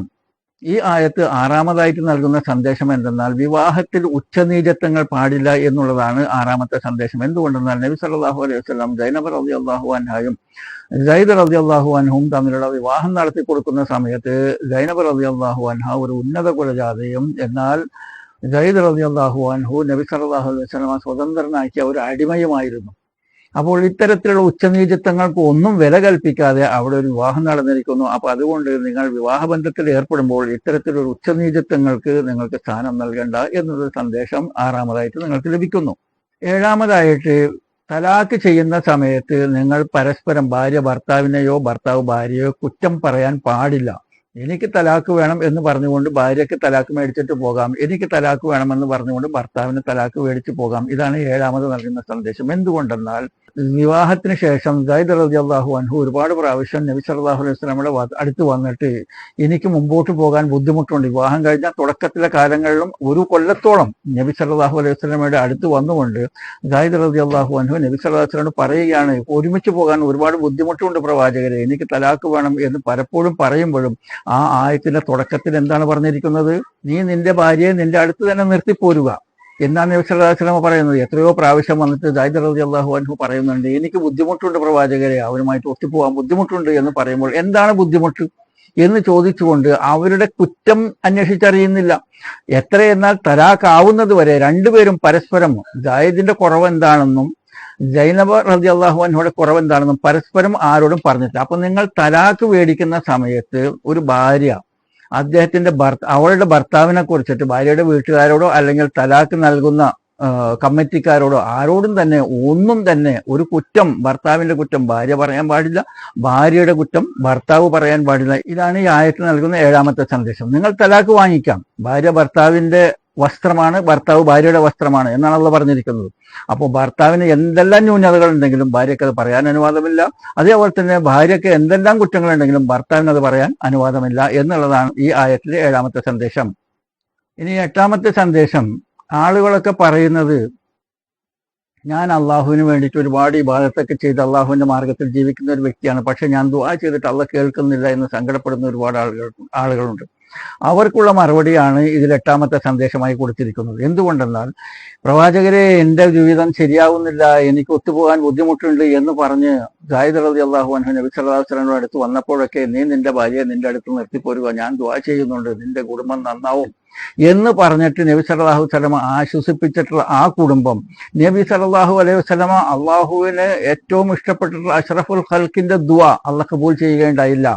ഈ ആയത്ത് ആറാമതായിട്ട് നൽകുന്ന സന്ദേശം എന്തെന്നാൽ വിവാഹത്തിൽ ഉച്ചനീചത്വങ്ങൾ പാടില്ല എന്നുള്ളതാണ് ആറാമത്തെ സന്ദേശം. എന്തുകൊണ്ടെന്നാൽ നബി സല്ലാഹു അലൈഹി വസ്ലാം ജൈനബ് റബി അള്ളാഹു അൻഹായും ജൈദ് റബി അള്ളാഹു അൻഹും തമ്മിലുള്ള വിവാഹം നടത്തി കൊടുക്കുന്ന സമയത്ത് ജൈനബ് റബി അള്ളാഹു അൻഹ ഒരു ഉന്നത കുലജാതയും എന്നാൽ ജൈദ് റബി അള്ളാഹു അൻഹു നബി സല്ലാഹു അലൈഹി വസ്ലാം സ്വതന്ത്രനാക്കിയ ഒരു അടിമയുമായിരുന്നു. അപ്പോൾ ഇത്തരത്തിലുള്ള ഉച്ചനീചത്വങ്ങൾക്ക് ഒന്നും വില കൽപ്പിക്കാതെ അവിടെ ഒരു വിവാഹം നടന്നിരിക്കുന്നു. അപ്പൊ അതുകൊണ്ട് നിങ്ങൾ വിവാഹബന്ധത്തിൽ ഏർപ്പെടുമ്പോൾ ഇത്തരത്തിലൊരു ഉച്ചനീചത്വങ്ങൾക്ക് നിങ്ങൾക്ക് സ്ഥാനം നൽകേണ്ട എന്നൊരു സന്ദേശം ആറാമതായിട്ട് നിങ്ങൾക്ക് ലഭിക്കുന്നു. ഏഴാമതായിട്ട് തലാക്ക് ചെയ്യുന്ന സമയത്ത് നിങ്ങൾ പരസ്പരം ഭാര്യ ഭർത്താവിനെയോ ഭർത്താവ് ഭാര്യയോ കുറ്റം പറയാൻ പാടില്ല. എനിക്ക് തലാക്ക് വേണം എന്ന് പറഞ്ഞുകൊണ്ട് ഭാര്യയ്ക്ക് തലാക്ക് മേടിച്ചിട്ട് പോകാം. എനിക്ക് തലാക്ക് വേണമെന്ന് പറഞ്ഞുകൊണ്ട് ഭർത്താവിന് തലാക്ക് മേടിച്ചു പോകാം. ഇതാണ് ഏഴാമത് നൽകുന്ന സന്ദേശം. എന്തുകൊണ്ടെന്നാൽ വിവാഹത്തിന് ശേഷം ജൈദ് അലി അള്ളാഹു അൻഹു ഒരുപാട് പ്രാവശ്യം നബി സല്ലാഹു അലൈഹി വസല്ലമയുടെ വ- അടുത്ത് വന്നിട്ട് എനിക്ക് മുമ്പോട്ട് പോകാൻ ബുദ്ധിമുട്ടുണ്ട്. വിവാഹം കഴിഞ്ഞാൽ തുടക്കത്തിലെ കാലങ്ങളിലും ഒരു കൊല്ലത്തോളം നബി സല്ലാഹു അലൈഹി വസല്ലമയുടെ അടുത്ത് വന്നുകൊണ്ട് ജൈദ് അലി അള്ളാഹു അൻഹു നബി സല്ലാഹു വസല്ലമയോട് പറയുകയാണ് ഒരുമിച്ച് പോകാൻ ഒരുപാട് ബുദ്ധിമുട്ടുണ്ട് പ്രവാചകരെ. എനിക്ക് തലാക്ക് വേണം എന്ന് പലപ്പോഴും പറയുമ്പോഴും ആ ആയത്തിന്റെ തുടക്കത്തിൽ എന്താണ് പറഞ്ഞിരിക്കുന്നത്? നീ നിന്റെ ഭാര്യയെ നിന്റെ അടുത്ത് തന്നെ നിർത്തിപ്പോരുക. എന്നാണ് നബി സല്ലല്ലാഹു അലൈഹി പറയുന്നത്? എത്രയോ പ്രാവശ്യം വന്നിട്ട് ജൈദർ അലി അള്ളാഹു അൻഹു പറയുന്നുണ്ട് എനിക്ക് ബുദ്ധിമുട്ടുണ്ട് പ്രവാചകരെ അവരുമായിട്ട് ഒത്തുപോകാൻ ബുദ്ധിമുട്ടുണ്ട് എന്ന് പറയുമ്പോൾ എന്താണ് ബുദ്ധിമുട്ട്? എന്ന് ചോദിച്ചുകൊണ്ട് അവരുടെ കുറ്റം അന്വേഷിച്ചറിയുന്നില്ല. എത്ര എന്നാൽ തലാക്കാവുന്നത് വരെ രണ്ടുപേരും പരസ്പരം ജായദിന്റെ കുറവ് എന്താണെന്നും ജൈനബ റതി അള്ളാഹു കുറവ് എന്താണെന്നും പരസ്പരം ആരോടും പറഞ്ഞിട്ടില്ല. അപ്പൊ നിങ്ങൾ തലാക്ക് മേടിക്കുന്ന സമയത്ത് ഒരു ഭാര്യ അദ്ദേഹത്തിന്റെ ഭർത്ത അവളുടെ ഭർത്താവിനെ കുറിച്ചിട്ട് ഭാര്യയുടെ വീട്ടുകാരോടോ അല്ലെങ്കിൽ തലാക്ക് നൽകുന്ന കമ്മിറ്റിക്കാരോടോ ആരോടും തന്നെ ഒന്നും തന്നെ ഒരു കുറ്റം ഭർത്താവിന്റെ കുറ്റം ഭാര്യ പറയാൻ പാടില്ല ഭാര്യയുടെ കുറ്റം ഭർത്താവ് പറയാൻ പാടില്ല. ഇതാണ് ഈ ആയത്തിൽ നൽകുന്ന ഏഴാമത്തെ സന്ദേശം. നിങ്ങൾ തലാക്ക് വാങ്ങിക്കാം. ഭാര്യ ഭർത്താവിന്റെ വസ്ത്രമാണ് ഭർത്താവ് ഭാര്യയുടെ വസ്ത്രമാണ് എന്നാണല്ലോ പറഞ്ഞിരിക്കുന്നത്. അപ്പോൾ ഭർത്താവിന് എന്തെല്ലാം ന്യൂനതകൾ ഉണ്ടെങ്കിലും ഭാര്യയ്ക്ക് അത് പറയാൻ അനുവാദമില്ല. അതേപോലെ തന്നെ ഭാര്യയ്ക്ക് എന്തെല്ലാം കുറ്റങ്ങളുണ്ടെങ്കിലും ഭർത്താവിന് അത് പറയാൻ അനുവാദമില്ല എന്നുള്ളതാണ് ഈ ആയത്തിലെ ഏഴാമത്തെ സന്ദേശം. ഇനി എട്ടാമത്തെ സന്ദേശം ആളുകളൊക്കെ പറയുന്നത് ഞാൻ അള്ളാഹുവിന് വേണ്ടിയിട്ട് ഒരുപാട് ഇബാദത്തൊക്കെ ചെയ്ത് അള്ളാഹുവിന്റെ മാർഗത്തിൽ ജീവിക്കുന്ന ഒരു വ്യക്തിയാണ്. പക്ഷെ ഞാൻ ദുആ ചെയ്തിട്ട് അള്ള കേൾക്കുന്നില്ല എന്ന് സങ്കടപ്പെടുന്ന ഒരുപാട് ആളുകൾ ആളുകളുണ്ട്. അവർക്കുള്ള മറുപടിയാണ് ഇതിൽ എട്ടാമത്തെ സന്ദേശമായി കൊടുത്തിരിക്കുന്നത്. എന്തുകൊണ്ടെന്നാൽ പ്രവാചകരെ എന്റെ ജീവിതം ശരിയാവുന്നില്ല എനിക്ക് ഒത്തുപോകാൻ ബുദ്ധിമുട്ടുണ്ട് എന്ന് പറഞ്ഞ് ജാഹിദ് അലി അള്ളാഹു അൻഹു നബി വസല്ലമയുടെ അടുത്ത് വന്നപ്പോഴൊക്കെ നീ നിന്റെ ഭാര്യയെ നിന്റെ അടുത്ത് നിർത്തിപ്പോരുക ഞാൻ ദ്വാ ചെയ്യുന്നുണ്ട് നിന്റെ കുടുംബം നന്നാവും എന്ന് പറഞ്ഞിട്ട് നബി സലാഹു വസ്ലമ ആശ്വസിപ്പിച്ചിട്ടുള്ള ആ കുടുംബം നബി സലാഹു അലൈഹി വസ്ലമ അള്ളാഹുവിന് ഏറ്റവും ഇഷ്ടപ്പെട്ടിട്ടുള്ള അഷ്റഫുൽ ഖൽക്കിന്റെ ദുആ അള്ള കബൂൽ ചെയ്യുകയുണ്ടായില്ല.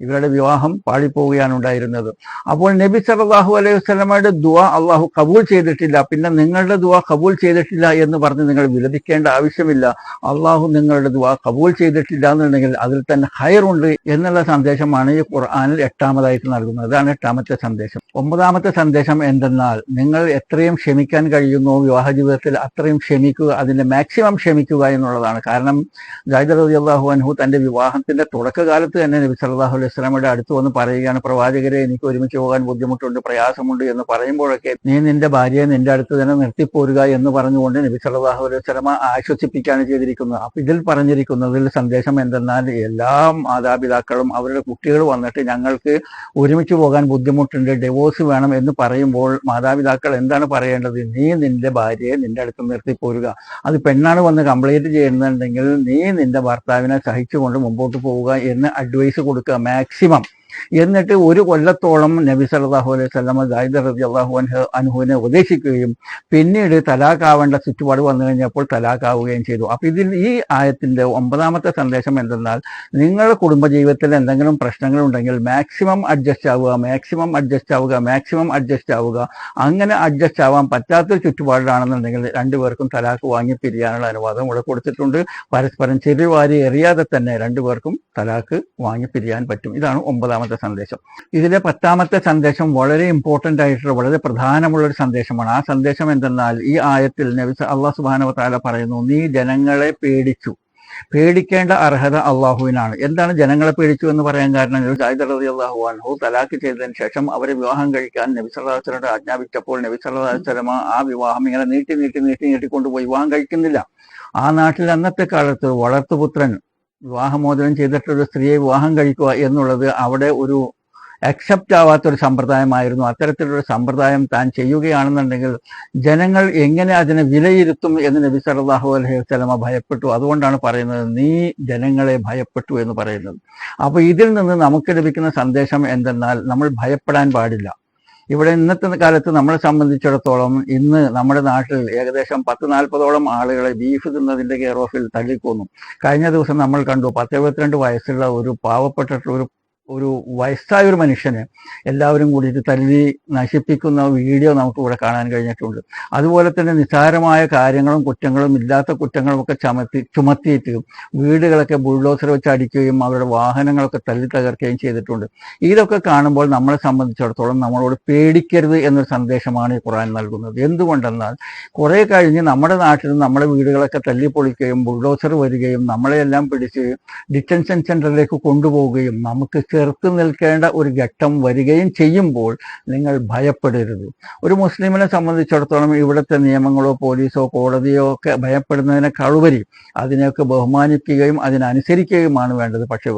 ഇവരുടെ വിവാഹം പാളിപ്പോവുകയാണ് ഉണ്ടായിരുന്നത്. അപ്പോൾ നബി സല്ലല്ലാഹു അലൈഹി വസല്ലമയുടെ ദുവ അള്ളാഹു കബൂൽ ചെയ്തിട്ടില്ല. പിന്നെ നിങ്ങളുടെ ദുആ കബൂൽ ചെയ്തിട്ടില്ല എന്ന് പറഞ്ഞ് നിങ്ങൾ വിലപിക്കേണ്ട ആവശ്യമില്ല. അള്ളാഹു നിങ്ങളുടെ ദുആ കബൂൽ ചെയ്തിട്ടില്ല എന്നുണ്ടെങ്കിൽ അതിൽ തന്നെ ഹയറുണ്ട് എന്നുള്ള സന്ദേശമാണ് ഈ ഖുർആാനിൽ എട്ടാമതായിട്ട് നൽകുന്നത്. അതാണ് എട്ടാമത്തെ സന്ദേശം. ഒമ്പതാമത്തെ സന്ദേശം എന്തെന്നാൽ നിങ്ങൾ എത്രയും ക്ഷമിക്കാൻ കഴിയുന്നു വിവാഹ ജീവിതത്തിൽ അത്രയും ക്ഷമിക്കുക അതിന്റെ മാക്സിമം ക്ഷമിക്കുക എന്നുള്ളതാണ്. കാരണം ജാഹിദ് അലി അള്ളാഹു അൻഹു തന്റെ വിവാഹത്തിന്റെ തുടക്കകാലത്ത് തന്നെ നബി സല്ലല്ലാഹു അലൈഹി വസല്ലമയുടെ അടുത്ത് വന്ന് പറയുകയാണ് പ്രവാചകരെ എനിക്ക് ഒരുമിച്ച് പോകാൻ ബുദ്ധിമുട്ടുണ്ട് പ്രയാസമുണ്ട് എന്ന് പറയുമ്പോഴൊക്കെ നീ നിന്റെ ഭാര്യയെ നിന്റെ അടുത്ത് തന്നെ നിർത്തിപ്പോരുക എന്ന് പറഞ്ഞുകൊണ്ട് നബി സല്ലല്ലാഹു അലൈഹി സ്വലമ ആശ്വസിപ്പിക്കുകയാണ് ചെയ്തിരിക്കുന്നത്. അപ്പൊ ഇതിൽ പറഞ്ഞിരിക്കുന്നതിൽ സന്ദേശം എന്തെന്നാൽ എല്ലാ മാതാപിതാക്കളും അവരുടെ കുട്ടികൾ വന്നിട്ട് ഞങ്ങൾക്ക് ഒരുമിച്ച് പോകാൻ ബുദ്ധിമുട്ടുണ്ട് ഡിവോഴ്സ് വേണം എന്ന് പറയുമ്പോൾ മാതാപിതാക്കൾ എന്താണ് പറയേണ്ടത്? നീ നിന്റെ ഭാര്യയെ നിന്റെ അടുത്ത് നിർത്തിപ്പോരുക അത് പെണ്ണാണ് വന്ന് കംപ്ലൈന്റ് ചെയ്യുന്നുണ്ടെങ്കിൽ നീ നിന്റെ ഭർത്താവിനെ സഹിച്ചുകൊണ്ട് മുമ്പോട്ട് പോവുക എന്ന് അഡ്വൈസ് കൊടുക്കുക. മാക്സിമം എന്നിട്ട് ഒരു കൊല്ലത്തോളം നബി സല്ലല്ലാഹു അലൈഹി വസല്ലമ ജാഹിദ് റബി അള്ളാഹു അൻഹു അൻഹുവിനെ ഉപദേശിക്കുകയും പിന്നീട് തലാഖാവേണ്ട ചുറ്റുപാട് വന്നു കഴിഞ്ഞപ്പോൾ തലാഖാവുകയും ചെയ്തു. അപ്പൊ ഇതിൽ ഈ ആയത്തിന്റെ ഒമ്പതാമത്തെ സന്ദേശം എന്തെന്നാൽ നിങ്ങളുടെ കുടുംബജീവിതത്തിൽ എന്തെങ്കിലും പ്രശ്നങ്ങൾ ഉണ്ടെങ്കിൽ മാക്സിമം അഡ്ജസ്റ്റ് ആവുക മാക്സിമം അഡ്ജസ്റ്റ് ആവുക മാക്സിമം അഡ്ജസ്റ്റ് ആവുക. അങ്ങനെ അഡ്ജസ്റ്റ് ആവാൻ പറ്റാത്തൊരു ചുറ്റുപാടിലാണെന്നുണ്ടെങ്കിൽ രണ്ടുപേർക്കും തലാഖ് വാങ്ങി പിരിയാനുള്ള അനുവാദം ഇവിടെ കൊടുത്തിട്ടുണ്ട്. പരസ്പരം ചെറിയ വാരി എറിയാതെ തന്നെ രണ്ടുപേർക്കും തലാഖ് വാങ്ങി പിരിയാൻ പറ്റും. ഇതാണ് ഒമ്പതാമത്തെ സന്ദേശം. ഇതിലെ പത്താമത്തെ സന്ദേശം വളരെ ഇമ്പോർട്ടന്റ് ആയിട്ടുള്ള വളരെ പ്രധാനമുള്ള ഒരു സന്ദേശമാണ്. ആ സന്ദേശം എന്തെന്നാൽ ഈ ആയത്തിൽ നബി അള്ളാഹു സുബാനവ താല പറയുന്നു നീ ജനങ്ങളെ പേടിച്ചു. പേടിക്കേണ്ട അർഹത അള്ളാഹുവിനാണ്. എന്താണ് ജനങ്ങളെ പേടിച്ചു എന്ന് പറയാൻ കാരണം? ജാഹിദ് റതി അള്ളാഹു അൻഹു തലാക്ക് ചെയ്തതിന് ശേഷം അവരെ വിവാഹം കഴിക്കാൻ നബി വസല്ലം ആജ്ഞാപിച്ചപ്പോൾ നബി അലൈഹി ആ വിവാഹം ഇങ്ങനെ നീട്ടി നീട്ടി നീട്ടി നീട്ടിക്കൊണ്ടുപോയി വിവാഹം കഴിക്കുന്നില്ല. ആ നാട്ടിൽ അന്നത്തെ കാലത്ത് വളർത്തുപുത്രൻ വിവാഹമോചനം ചെയ്തിട്ടൊരു സ്ത്രീയെ വിവാഹം കഴിക്കുക എന്നുള്ളത് അവിടെ ഒരു അക്സെപ്റ്റ് ആവാത്ത ഒരു സമ്പ്രദായമായിരുന്നു. അത്തരത്തിലൊരു സമ്പ്രദായം താൻ ചെയ്യുകയാണെന്നുണ്ടെങ്കിൽ ജനങ്ങൾ എങ്ങനെ അതിനെ വിലയിരുത്തും എന്ന് നബി സല്ലല്ലാഹു അലൈഹി വസല്ലമ ഭയപ്പെട്ടു. അതുകൊണ്ടാണ് പറയുന്നത് നീ ജനങ്ങളെ ഭയപ്പെട്ടു എന്ന് പറയുന്നത്. അപ്പോൾ ഇതിൽ നിന്ന് നമുക്ക് ലഭിക്കുന്ന സന്ദേശം എന്തെന്നാൽ നമ്മൾ ഭയപ്പെടാൻ പാടില്ല. ഇവിടെ ഇന്നത്തെ കാലത്ത് നമ്മളെ സംബന്ധിച്ചിടത്തോളം ഇന്ന് നമ്മുടെ നാട്ടിൽ ഏകദേശം പത്ത് നാൽപ്പതോളം ആളുകളെ ബീഫ് തിന്നതിന്റെ കെയർ ഓഫിൽ തള്ളിക്കൊന്നു. കഴിഞ്ഞ ദിവസം നമ്മൾ കണ്ടു പത്ത് എഴുപത്തിരണ്ട് വയസ്സുള്ള ഒരു പാവപ്പെട്ടിട്ടുള്ള ഒരു ഒരു വയസ്സായ ഒരു മനുഷ്യനെ എല്ലാവരും കൂടിയിട്ട് തല്ലി നശിപ്പിക്കുന്ന വീഡിയോ നമുക്ക് ഇവിടെ കാണാൻ കഴിഞ്ഞിട്ടുണ്ട്. അതുപോലെ തന്നെ നിസ്സാരമായ കാര്യങ്ങളും കുറ്റങ്ങളും ഇല്ലാത്ത കുറ്റങ്ങളും ഒക്കെ ചമത്തി ചുമത്തിയിട്ട് വീടുകളൊക്കെ ബുൾഡോസർ വെച്ച് അടിക്കുകയും അവരുടെ വാഹനങ്ങളൊക്കെ തല്ലി തകർക്കുകയും ചെയ്തിട്ടുണ്ട്. ഇതൊക്കെ കാണുമ്പോൾ നമ്മളെ സംബന്ധിച്ചിടത്തോളം നമ്മളോട് പേടിക്കരുത് എന്നൊരു സന്ദേശമാണ് ഈ ഖുറാൻ നൽകുന്നത്. എന്തുകൊണ്ടെന്നാൽ കുറെ കഴിഞ്ഞ് നമ്മുടെ നാട്ടിൽ നമ്മുടെ വീടുകളൊക്കെ തല്ലിപ്പൊളിക്കുകയും ബുൾഡോസർ വരികയും നമ്മളെയെല്ലാം പിടിച്ച് ഡിറ്റൻഷൻ സെന്ററിലേക്ക് കൊണ്ടുപോവുകയും നമുക്ക് ചെറുത്ത് നിൽക്കേണ്ട ഒരു ഘട്ടം വരികയും ചെയ്യുമ്പോൾ നിങ്ങൾ ഭയപ്പെടരുത്. ഒരു മുസ്ലിമിനെ സംബന്ധിച്ചിടത്തോളം ഇവിടുത്തെ നിയമങ്ങളോ പോലീസോ കോടതിയോ ഒക്കെ ഭയപ്പെടുന്നതിനേക്കാളുപരി അതിനെയൊക്കെ ബഹുമാനിക്കുകയും അതിനനുസരിക്കുകയുമാണ് വേണ്ടത്. പക്ഷെ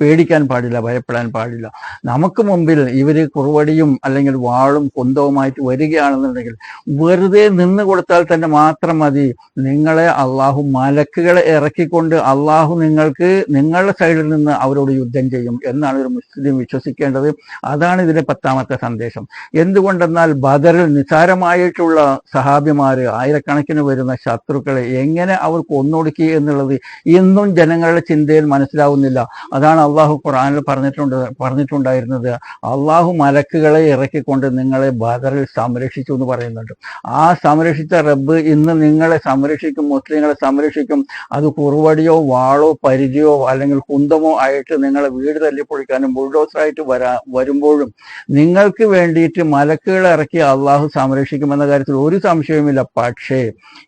പേടിക്കാൻ പാടില്ല ഭയപ്പെടാൻ പാടില്ല. നമുക്ക് മുമ്പിൽ ഇവർ കുറുവടിയും അല്ലെങ്കിൽ വാളും കുന്തവുമായിട്ട് വരികയാണെന്നുണ്ടെങ്കിൽ വെറുതെ നിന്ന് കൊടുത്താൽ തന്നെ മാത്രം മതി. നിങ്ങളെ അള്ളാഹു മലക്കുകളെ ഇറക്കിക്കൊണ്ട് അള്ളാഹു നിങ്ങൾക്ക് നിങ്ങളുടെ സൈഡിൽ നിന്ന് അവരോട് യുദ്ധം ചെയ്യും എന്നാണ് ഒരു മുസ്ലിം വിശ്വസിക്കേണ്ടത്. അതാണ് ഇതിന്റെ പത്താമത്തെ സന്ദേശം. എന്തുകൊണ്ടെന്നാൽ ബദറിൽ നിസാരമായിട്ടുള്ള സഹാബിമാര് ആയിരക്കണക്കിന് വരുന്ന ശത്രുക്കളെ എങ്ങനെ അവർ കൊന്നൊടുക്കി എന്നുള്ളത് ഇന്നും ജനങ്ങളുടെ ചിന്തയിൽ മനസ്സിലാവുന്നില്ല. അതാണ് അള്ളാഹു ഖുറാനിൽ പറഞ്ഞിട്ടുണ്ട് പറഞ്ഞിട്ടുണ്ടായിരുന്നത്. അള്ളാഹു മലക്കുകളെ ഇറക്കിക്കൊണ്ട് നിങ്ങളെ ബദറിൽ സംരക്ഷിച്ചു എന്ന് പറയുന്നുണ്ട്. ആ സംരക്ഷിച്ച റബ്ബ് ഇന്ന് നിങ്ങളെ സംരക്ഷിക്കും മുസ്ലിങ്ങളെ സംരക്ഷിക്കും. അത് കുറുവടിയോ വാളോ പരിചയോ അല്ലെങ്കിൽ കുന്തമോ ആയിട്ട് നിങ്ങളെ വീട് തല്ലിപ്പൊളിക്കാനും ബുൾഡോസറായിട്ട് വരാ വരുമ്പോഴും നിങ്ങൾക്ക് വേണ്ടിയിട്ട് മലക്കുകൾ ഇറക്കി അള്ളാഹു സംരക്ഷിക്കുമെന്ന കാര്യത്തിൽ ഒരു സംശയവുമില്ല. പക്ഷേ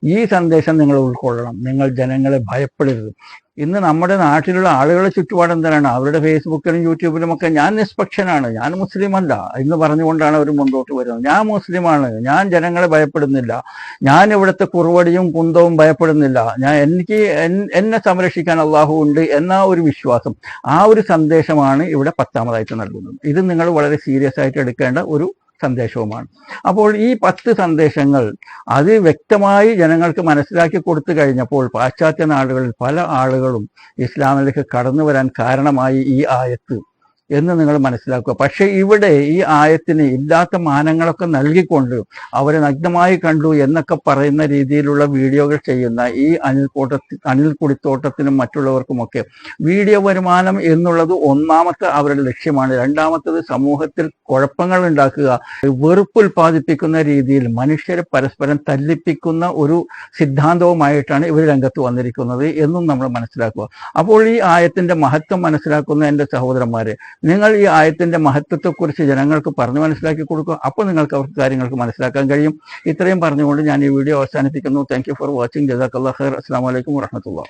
ഈ സന്ദേശം നിങ്ങൾ ഉൾക്കൊള്ളണം. നിങ്ങൾ ജനങ്ങളെ ഭയപ്പെടരുത്. ഇന്ന് നമ്മുടെ നാട്ടിലുള്ള ആളുകളെ ചുറ്റുപാട് എന്താണ്? അവരുടെ ഫേസ്ബുക്കിലും യൂട്യൂബിലും ഒക്കെ ഞാൻ നിഷ്പക്ഷനാണ്. ഞാൻ മുസ്ലിം അല്ല എന്ന് പറഞ്ഞുകൊണ്ടാണ് അവർ മുന്നോട്ട് വരുന്നത്. ഞാൻ മുസ്ലിമാണ്. ഞാൻ ജനങ്ങളെ ഭയപ്പെടുന്നില്ല. ഞാൻ ഇവിടുത്തെ കുറുവടിയും കുന്തവും ഭയപ്പെടുന്നില്ല. ഞാൻ എനിക്ക് എന്നെ സംരക്ഷിക്കാൻ അള്ളാഹു ഉണ്ട് എന്ന ഒരു വിശ്വാസം ആ ഒരു സന്ദേശമാണ് ഇവിടെ പത്താമതായിട്ട് നൽകുന്നത്. ഇത് നിങ്ങൾ വളരെ സീരിയസ് ആയിട്ട് എടുക്കേണ്ട ഒരു സന്ദേശവുമാണ്. അപ്പോൾ ഈ പത്ത് സന്ദേശങ്ങൾ അത് വ്യക്തമായി ജനങ്ങൾക്ക് മനസ്സിലാക്കി കൊടുത്തു കഴിഞ്ഞപ്പോൾ പാശ്ചാത്യ നാടുകളിൽ പല ആളുകളും ഇസ്ലാമിലേക്ക് കടന്നു വരാൻ കാരണമായി ഈ ആയത്ത്. എന്ന് നിങ്ങൾ മനസ്സിലാക്കുക. പക്ഷേ ഇവിടെ ഈ ആയത്തിന് ഇല്ലാത്ത മാനങ്ങളൊക്കെ നൽകിക്കൊണ്ട് അവരെ നഗ്നമായി കണ്ടു എന്നൊക്കെ പറയുന്ന രീതിയിലുള്ള വീഡിയോകൾ ചെയ്യുന്ന ഈ അനിൽ കൂട്ടത്തി അനിൽ കുടിത്തോട്ടത്തിനും മറ്റുള്ളവർക്കുമൊക്കെ വീഡിയോ വരുമാനം എന്നുള്ളത് ഒന്നാമത്തെ അവരുടെ ലക്ഷ്യമാണ്. രണ്ടാമത്തത് സമൂഹത്തിൽ കുഴപ്പങ്ങൾ ഉണ്ടാക്കുക. വെറുപ്പുൽപാദിപ്പിക്കുന്ന രീതിയിൽ മനുഷ്യരെ പരസ്പരം തല്ലിപ്പിക്കുന്ന ഒരു സിദ്ധാന്തവുമായിട്ടാണ് ഇവർ രംഗത്ത് വന്നിരിക്കുന്നത് എന്നും നമ്മൾ മനസ്സിലാക്കുക. അപ്പോൾ ഈ ആയത്തിന്റെ മഹത്വം മനസ്സിലാക്കുന്ന എന്റെ സഹോദരന്മാരെ നിങ്ങൾ ഈ ആയത്തിന്റെ മഹത്വത്തെക്കുറിച്ച് ജനങ്ങൾക്ക് പറഞ്ഞു മനസ്സിലാക്കി കൊടുക്കുക. അപ്പോൾ നിങ്ങൾക്ക് അവർക്ക് കാര്യങ്ങൾക്ക് മനസ്സിലാക്കാൻ കഴിയും. ഇത്രയും പറഞ്ഞുകൊണ്ട് ഞാൻ ഈ വീഡിയോ അവസാനിപ്പിക്കുന്നു. താങ്ക് ഫോർ വാച്ചിങ് ജസാഖ് അള്ളാഹ് അസ്സാം വലൈക്കും വർഹമത്തുള്ള